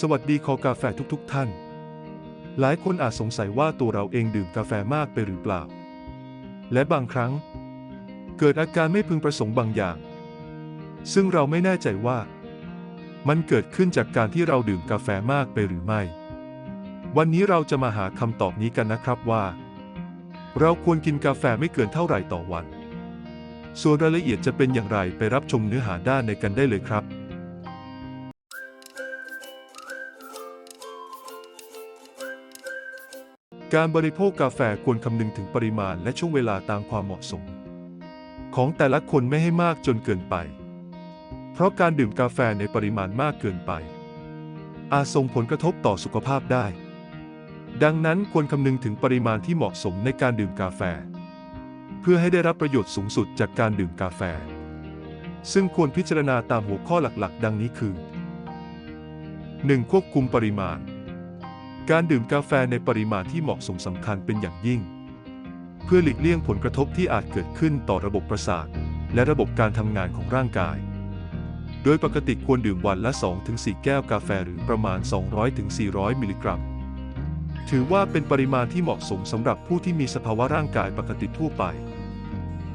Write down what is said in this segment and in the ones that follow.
สวัสดีคอกาแฟทุกๆทท่าน หลายคนอาจสงสัยว่าตัวเราเองดื่มกาแฟมากไปหรือเปล่า และบางครั้ง เกิดอาการไม่พึงประสงค์บางอย่าง ซึ่งเราไม่แน่ใจว่า มันเกิดขึ้นจากการที่เราดื่มกาแฟมากไปหรือไม่ วันนี้เราจะมาหาคำตอบนี้กันนะครับว่า เราควรกินกาแฟไม่เกินเท่าไหร่ต่อวัน ส่วนรายละเอียดจะเป็นอย่างไรไปรับชมเนื้อหาด้านในกันได้เลยครับ การบริโภคกาแฟควรคำนึงถึงปริมาณและช่วงเวลาตามความเหมาะสม ของแต่ละคนไม่ให้มากจนเกินไป เพราะการดื่มกาแฟในปริมาณมากเกินไป อาจส่งผลกระทบต่อสุขภาพได้ ดังนั้นควรคำนึงถึงปริมาณที่เหมาะสมในการดื่มกาแฟ เพื่อให้ได้รับประโยชน์สูงสุดจากการดื่มกาแฟ ซึ่งควรพิจารณาตามหัวข้อหลักๆ ดังนี้คือ 1. ควบคุมปริมาณ การดื่มกาแฟในปริมาณที่เหมาะสมสำคัญเป็นอย่างยิ่ง เพื่อหลีกเลี่ยงผลกระทบที่อาจเกิดขึ้นต่อระบบประสาท และระบบการทำงานของร่างกาย โดยปกติควรดื่มวันละ 2-4 แก้วกาแฟหรือประมาณ 200-400 มิลลิกรัม ถือว่าเป็นปริมาณที่เหมาะสมสำหรับผู้ที่มีสภาวะร่างกายปกติทั่วไป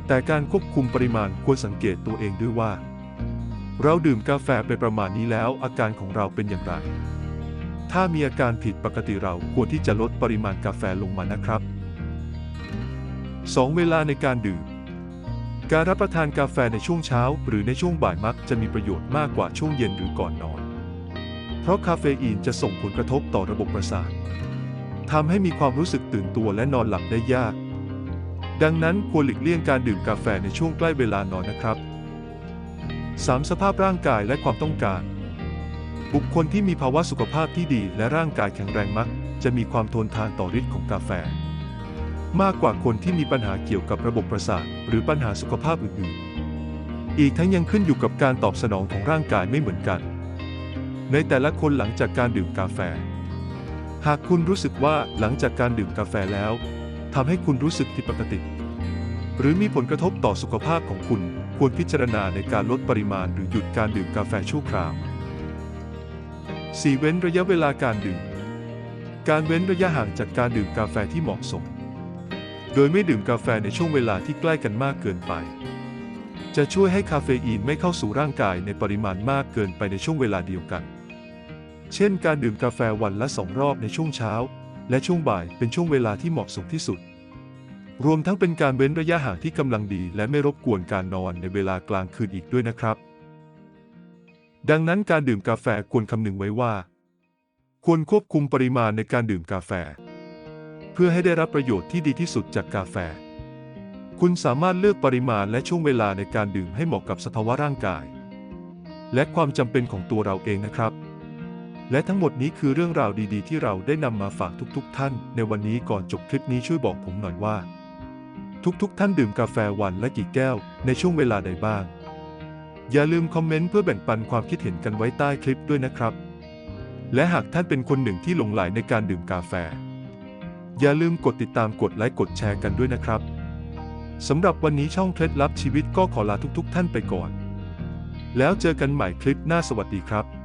แต่การควบคุมปริมาณควรสังเกตตัวเองด้วยว่า เราดื่มกาแฟไปประมาณนี้แล้วอาการของเราเป็นอย่างไร ถ้ามีอาการผิดปกติเราควรที่จะลดปริมาณกาแฟลงมานะครับ 2. เวลาในการดื่ม การรับประทานกาแฟในช่วงเช้า หรือในช่วงบ่ายมักจะมีประโยชน์มากกว่าช่วงเย็นหรือก่อนนอน เพราะคาเฟอีนจะส่งผลกระทบต่อระบบประสาททำให้มีความรู้สึกตื่นตัวและนอนหลับได้ยาก ดังนั้นควรหลีกเลี่ยงการดื่มกาแฟในช่วงใกล้เวลานอนนะครับ 3. สภาพร่างกายและความต้องการ บุคคลที่มีภาวะสุขภาพที่ดีและร่างกายแข็งแรงมัก จะมีความทนทานต่อฤทธิ์ของกาแฟ มากกว่าคนที่มีปัญหาเกี่ยวกับระบบประสาท หรือปัญหาสุขภาพอื่นๆ อีกทั้งยังขึ้นอยู่กับการตอบสนองของร่างกายไม่เหมือนกัน ในแต่ละคนหลังจากการดื่มกาแฟ หากคุณรู้สึกว่าหลังจากการดื่มกาแฟแล้วทำให้คุณรู้สึกผิดปกติ หรือมีผลกระทบต่อสุขภาพของคุณควรพิจารณาในการลดปริมาณหรือหยุดการดื่มกาแฟชั่วคราว 4. เว้นระยะเวลาการดื่ม การเว้นระยะห่างจากการดื่มกาแฟที่เหมาะสม โดยไม่ดื่มกาแฟในช่วงเวลาที่ใกล้กันมากเกินไป จะช่วยให้คาเฟอีนไม่เข้าสู่ร่างกายในปริมาณมากเกินไปในช่วงเวลาเดียวกัน เช่น การดื่มกาแฟวันละสองรอบในช่วงเช้า และช่วงบ่ายเป็นช่วงเวลาที่เหมาะสมที่สุด รวมทั้งเป็นการเว้นระยะห่างที่กำลังดี และไม่รบกวนการนอนในเวลากลางคืนอีกด้วยนะครับ ดังนั้นการดื่มกาแฟควรคำนึงไว้ว่า ควรควบคุมปริมาณในการดื่มกาแฟ เพื่อให้ได้รับประโยชน์ที่ดีที่สุดจากกาแฟ คุณสามารถเลือกปริมาณและช่วงเวลาในการดื่มให้เหมาะกับสภาวะร่างกาย และความจำเป็นของตัวเราเองนะครับ และทั้งหมดนี้คือเรื่องราวดีๆ ที่เราได้นำมาฝากทุกๆ ท่าน ในวันนี้ก่อนจบคลิปนี้ช่วยบอกผมหน่อยว่า ทุกๆ ท่านดื่มกาแฟวันละกี่แก้วในช่วงเวลาใดบ้าง อย่าลืมคอมเมนต์เพื่อแบ่งปันความคิดเห็นกันไว้ใต้คลิปด้วยนะครับ และหากท่านเป็นคนหนึ่งที่หลงใหลในการดื่มกาแฟ อย่าลืมกดติดตามกดไลค์กดแชร์กันด้วยนะครับสำหรับวันนี้ช่องเคล็ดลับชีวิตก็ขอลาทุกๆท่านไปก่อน แล้วเจอกันใหม่คลิปหน้าสวัสดีครับ